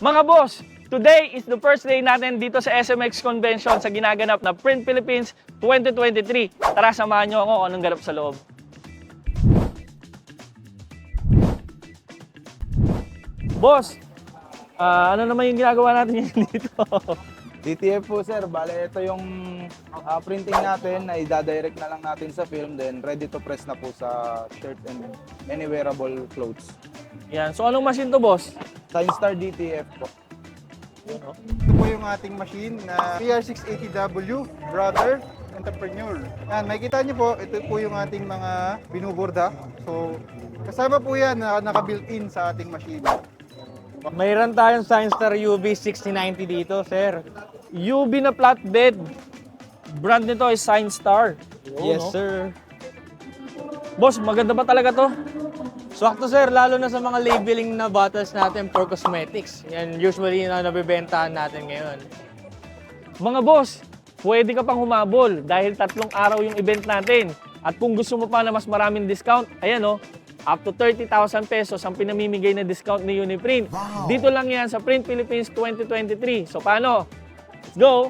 Mga boss, today is the first day natin dito sa SMX Convention sa ginaganap na Print Philippines 2023. Tara, samahan nyo ako anong ganap sa loob. Boss, ah, ano naman yung ginagawa natin dito? DTF po sir, bale ito yung ah, printing natin na i-direct na lang natin sa film then ready to press na po sa shirt and any wearable clothes. Yan, so anong machine to boss? Science-Star DTF po. Oh. Ito po yung ating machine na PR680W Brother Entrepreneur. Yan, makikita niyo po, ito po yung ating mga binuborda. So, kasama po yan na naka-built-in sa ating machine. Mayroon tayong Science Star UV 6090 dito, sir. UV na flatbed. Brand nito is Science Star. yes, no? sir. Boss, maganda ba talaga to? Swakto, sir, lalo na sa mga labeling na bottles natin for cosmetics. Yan usually na nabibentahan natin ngayon. Mga boss, pwede ka pang humabol dahil tatlong araw yung event natin. At kung gusto mo pa na mas maraming discount, ayan oh, up to 30,000 pesos ang pinamimigay na discount ni Uniprint. Dito lang yan sa Print Philippines 2023. So paano? Let's go!